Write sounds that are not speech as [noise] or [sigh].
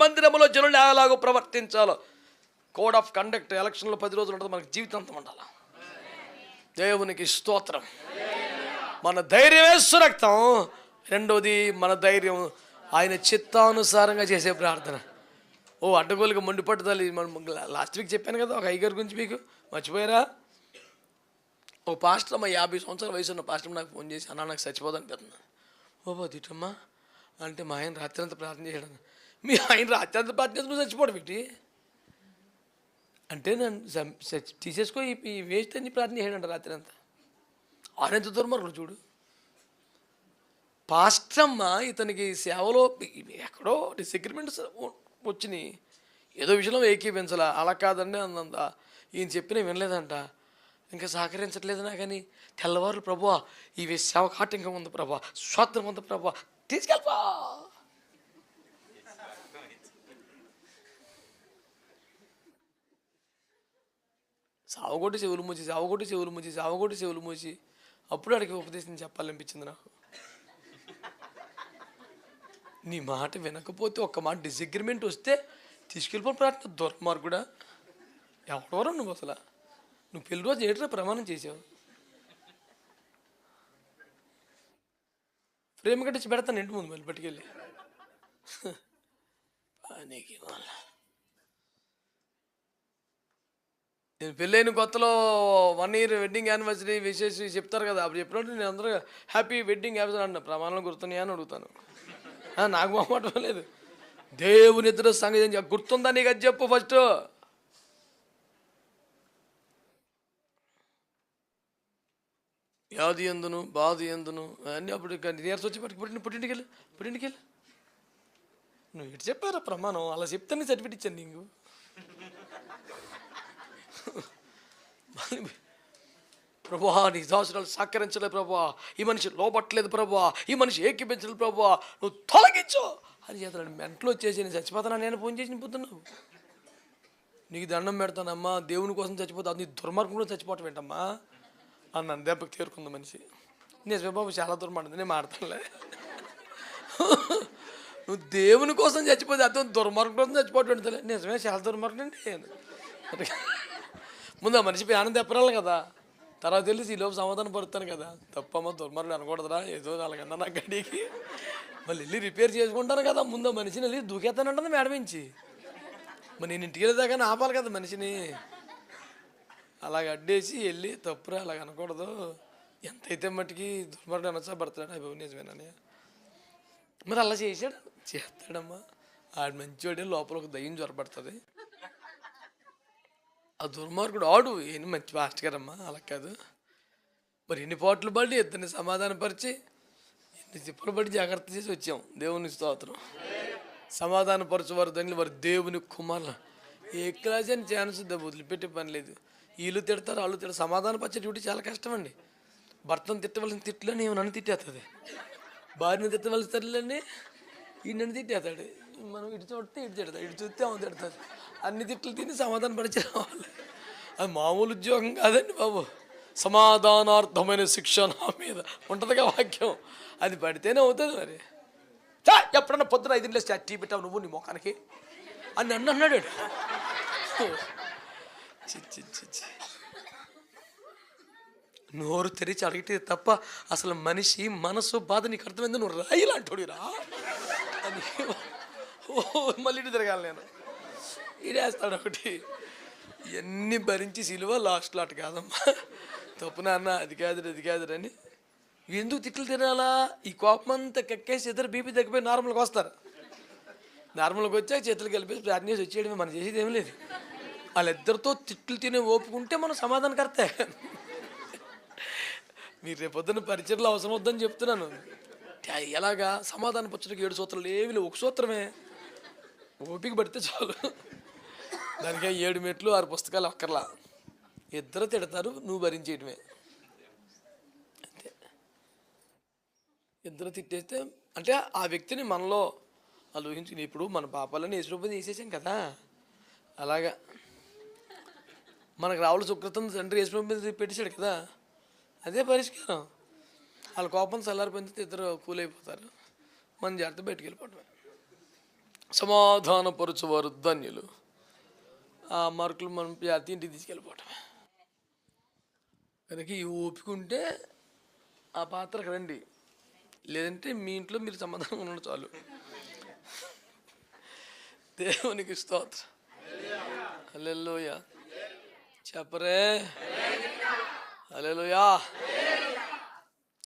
మందిరంలో జనులు ఎలాగో ప్రవర్తించాలో. కోడ్ ఆఫ్ కండక్ట్ ఎలక్షన్లో పది రోజులు ఉంటుంది మనకి జీవితాంతం ఉండాలి? దేవునికి స్తోత్రం. మన ధైర్యమే సురక్తం. రెండోది మన ధైర్యం. ఆయన చిత్తానుసారంగా చేసే ప్రార్థన. ఓ అడ్డగోలుగా మొండి మనం లాస్ట్ వీక్ చెప్పాను కదా ఒక ఐగర్ గురించి మీకు. మర్చిపోయారా? ఓ పాస్టర్ అమ్మ యాభై సంవత్సరాల వయసు ఉన్న పాస్టర్ నాకు ఫోన్ చేసి అన్న నాకు చచ్చిపోదనిపిస్తుంది ఓ బా అంటే మా ఆయన రాత్రి అంతా ప్రార్థన చేయడం. మీ ఆయన రాత్రి అంతా నువ్వు చచ్చిపోవడం ఏంటి? అంటే నన్ను తీసేసుకో ఈ- వేస్ట్ అని ప్రార్థన చేయడంట రాత్రి అంతా. ఆరెంత దుర్మార్గుడు చూడు. పాస్టమ్మ ఇతనికి సేవలో ఎక్కడో డిసగ్రిమెంట్స్ వచ్చినాయి. ఏదో విషయంలో ఏకీపించాల. అలా కాదండి అందంత ఈయన చెప్పిన వినలేదంట. ఇంకా సహకరించట్లేదు నా కానీ. తెల్లవారు ప్రభా ఈ సేవ కాటంగా ఉంది ప్రభా. స్వాతంత్రం ఉంది ప్రభా. తీసుకెళ్ళపా! సావగొట్టి చెవులు మూసి సావగొట్టి చెవులు మూసి సావగొట్టి చెవులు మూసి అప్పుడు అడిగి ఉపదేశం చెప్పాలనిపించింది నాకు. నీ మాట వినకపోతే ఒక్క మాట డిసగ్రిమెంట్ వస్తే తీసుకెళ్ళిపో ప్రార్థన దుర్మార్గుడా. ఎవడవరం నువ్వు అసలు. నువ్వు పెళ్ళి రోజు ఏట్రా ప్రమాణం చేసావు. ప్రేమ కట్టించి పెడతాను ఇంటి ముందు మళ్ళీ పట్టుకెళ్ళి. [laughs] నీకు నేను పెళ్ళైన కొత్తలో వన్ ఇయర్ వెడ్డింగ్ యానివర్సరీ విశేష చెప్తారు కదా అప్పుడు చెప్పినట్టు నేను అందరూ హ్యాపీ వెడ్డింగ్ యానివర్సరీ అంటున్నా ప్రమాణాలు గుర్తున్నాయా అని అడుగుతాను. నాకు మొహమాటం లేదు. దేవుని ఇద్దరు సంగతి ఏం గుర్తుందా నీకు అది చెప్పు ఫస్ట్ వ్యాధి ఎందును బాధ ఎందును అన్నీ అప్పుడు నీరస వచ్చి పట్టుకు పుట్టిన పుట్టింటికి వెళ్ళి పుట్టింటికి వెళ్ళి. నువ్వు ఇటు చెప్పారా ప్రమాణం? అలా చెప్తానే సర్టిఫికేట్ ఇచ్చాను నీకు. [laughs] ప్రభా నీ దాసురాలు సహకరించలేదు ప్రభా ఈ మనిషి లోపట్లేదు ప్రభా ఈ మనిషి ఏకీపించలేదు ప్రభా నువ్వు తొలగించు. అని చేస్తాను మెంటలో వచ్చేసి నేను చచ్చిపోతానా? నేను ఫోన్ చేసి నింపుతున్నావు. నీకు దండం పెడతానమ్మా. దేవుని కోసం చచ్చిపోతా నీ దుర్మార్గంలో చచ్చిపోవటం ఏంటమ్మా? అని నన్ను దెబ్బకి తేరుకుంది మనిషి. నిజమే బాబు చాలా దుర్మార్గం నేను మాడతానులే. [laughs] నువ్వు దేవుని కోసం చచ్చిపోతే అర్థం దుర్మార్గం కోసం చచ్చిపోవటం ఏంటలే నిజమే చాలా దుర్మార్గం అండి. ముందు ఆ మనిషి ఆనంద తెప్పరాలి కదా. తర్వాత తెలిసి ఈ లోపు సమాధానం పడుతాను కదా. తప్పమ్మ దుర్మార్గుడు అనకూడదురా ఏదో అలాగన్నా నా గడికి మళ్ళీ వెళ్ళి రిపేర్ చేసుకుంటాను కదా. ముందు మనిషిని వెళ్ళి దూకేస్తానంటుంది మేడం మరి నేను ఇంటికి వెళ్ళేదాకా ఆపాలి కదా మనిషిని. అలాగ అడ్డేసి వెళ్ళి తప్పురా అలాగ అనకూడదు. ఎంతైతే మట్టుకి దుర్మార్గుడు అనొచ్చా పడతాడు అవి నిజమేనని. మరి అలా చేశాడు. చేస్తాడమ్మా. ఆడు మంచివాడే లోపల ఒక దయ్యం జ్వరపడుతుంది. ఆ దుర్మార్గుడు ఆడు. ఏం మంచి మాస్టర్ గారమ్మా అలా కాదు. మరి ఎన్ని పాటలు పడి ఇద్దరిని సమాధానపరిచి ఎన్ని తిప్పలు పడి జాగ్రత్త చేసి వచ్చాం. దేవుని స్తోత్రం. సమాధానపరచువారు వారు తండ్రి వారు దేవుని కుమారులు. ఏ క్లాస్ అని ఛాన్స్ వదిలిపెట్టే పని లేదు. వీళ్ళు తిడతారు వాళ్ళు తిడతారు. సమాధానపరిచే డ్యూటీ చాలా కష్టం అండి భర్తను తిట్టవలసిన తిట్లని నన్ను తిట్టేస్తుంది భార్యను తిట్టవలసిన తల్లిని ఈ నన్ను తిట్టేస్తాడు. మనం ఇటు చూస్తే ఇటు తిడతాం ఇటు చూస్తే అవును తిడతాడు అన్ని తిట్లు తిని సమాధానం పరిచయం రావాలి అది మామూలు ఉద్యోగం కాదండి బాబు. సమాధానార్థమైన శిక్ష నా మీద. ఉంటుందిగా వాక్యం. అది పడితేనే అవుతుంది మరి. చా ఎప్పుడన్నా పొద్దున ఐదు లేసి టీ పెట్టావు నువ్వు నీ ముఖానికి? అని నన్ను అన్నాడు చి చి చి నోరు తెరిచి అడిగితే తప్ప అసలు మనిషి మనసు బాధ నీకు అర్థమైంది? నువ్వు రాయిలాంటోడి రా. అని ఓ మళ్ళీ ఇటు తిరగాలి నేను. ఇడేస్తాడు ఒకటి. ఇవన్నీ భరించి సిలువ లాస్ట్లో అటు కాదమ్మా. తప్పు నాన్న అది కాదు అది కాదు అని. ఎందుకు తిట్లు తినాలా? ఈ కోపం అంతా కక్కేసి ఇద్దరు బీపీ తగ్గిపోయి నార్మల్గా వస్తారు. నార్మల్గా వచ్చాక చేతులు కలిపేసి ప్రార్థన చేసి వచ్చేయడమే మనం చేసేది ఏం లేదు. వాళ్ళిద్దరితో తిట్లు తినే ఓపుకుంటే మనం సమాధానం కర్తే మీరు రేపొద్దున పరిచయలో అవసరం వద్దని చెప్తున్నాను. ఎలాగా? సమాధానం పచ్చడికి ఏడు సూత్రాలు ఏమి లేవు. ఒక సూత్రమే. ఓపిక పడితే చాలు. దానికే ఏడు మెట్లు ఆరు పుస్తకాలు అక్కర్లా. ఇద్దరు తిడతారు నువ్వు భరించేయటమే. అంతే. ఇద్దరు తిట్టేస్తే అంటే ఆ వ్యక్తిని మనలో ఆలోచించుకుని ఇప్పుడు మన పాపాలని యేసురూపం తీసేసాం కదా. అలాగా. మనకు రావుల సుకృతం తండ్రి యేసురూపం పెట్టేశాడు కదా. అదే పరిష్కారం. వాళ్ళ కోపం చల్లారిపోయిన ఇద్దరు కూలైపోతారు. మన జాగ్రత్త బయటికి వెళ్ళిపోవటమే. సమాధానపరచువారు ధన్యులు. ఆ మార్కులు మనం జాతి ఇంటికి తీసుకెళ్ళిపోవటమే. కనుక ఈ ఓపిక ఆ పాత్రకు రండి. లేదంటే మీ ఇంట్లో మీరు సమాధానం ఉండడం చాలు. దేవునికి స్తోత్రం. హల్లెలూయా. చెప్పరే. అల్లెలోయా